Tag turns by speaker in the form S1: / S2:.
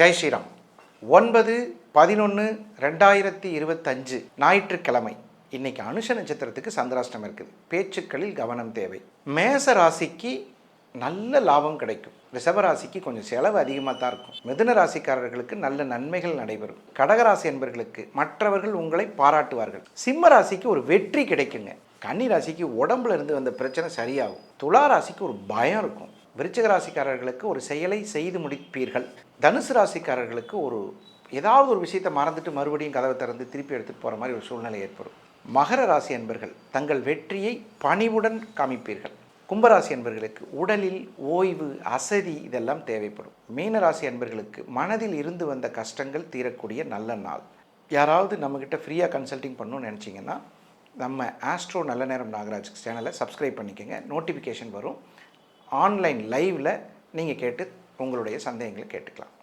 S1: ஜெய் ஸ்ரீராம். ஒன்பது பதினொன்று ரெண்டாயிரத்தி இருபத்தஞ்சு ஞாயிற்றுக்கிழமை. இன்னைக்கு அனுஷ நட்சத்திரத்துக்கு சந்திராஷ்டம் இருக்குது. பேச்சுக்களில் கவனம் தேவை. மேச ராசிக்கு நல்ல லாபம் கிடைக்கும். ரிஷபராசிக்கு கொஞ்சம் செலவு அதிகமாக தான் இருக்கும். மிதுன ராசிக்காரர்களுக்கு நல்ல நன்மைகள் நடைபெறும். கடகராசி என்பர்களுக்கு மற்றவர்கள் உங்களை பாராட்டுவார்கள். சிம்ம ராசிக்கு ஒரு வெற்றி கிடைக்குங்க. கன்னி ராசிக்கு உடம்புல இருந்து வந்த பிரச்சனை சரியாகும். துலா ராசிக்கு ஒரு பயம் இருக்கும். விருச்சிக ராசிக்காரர்களுக்கு ஒரு செயலை செய்து முடிப்பீர்கள். தனுசு ராசிக்காரர்களுக்கு ஒரு ஏதாவது ஒரு விஷயத்தை மறந்துட்டு மறுபடியும் கதவை திறந்து திருப்பி எடுத்துகிட்டு போகிற மாதிரி ஒரு சூழ்நிலை ஏற்படும். மகர ராசி என்பர்கள் தங்கள் வெற்றியை பணிவுடன் காமிப்பீர்கள். கும்பராசி அன்பர்களுக்கு உடலில் ஓய்வு அசதி இதெல்லாம் தேவைப்படும். மீனராசி அன்பர்களுக்கு மனதில் இருந்து வந்த கஷ்டங்கள் தீரக்கூடிய நல்ல நாள். யாராவது நம்மக்கிட்ட ஃப்ரீயாக கன்சல்டிங் பண்ணணும்னு நினச்சிங்கன்னா நம்ம ஆஸ்ட்ரோ நல்ல நேரம் நாகராஜ் சேனலை சப்ஸ்கிரைப் பண்ணிக்கோங்க. நோட்டிஃபிகேஷன் வரும். ஆன்லைன் லைவில் நீங்கள் கேட்டு உங்களுடைய சந்தேகங்களை கேட்டுக்கலாம்.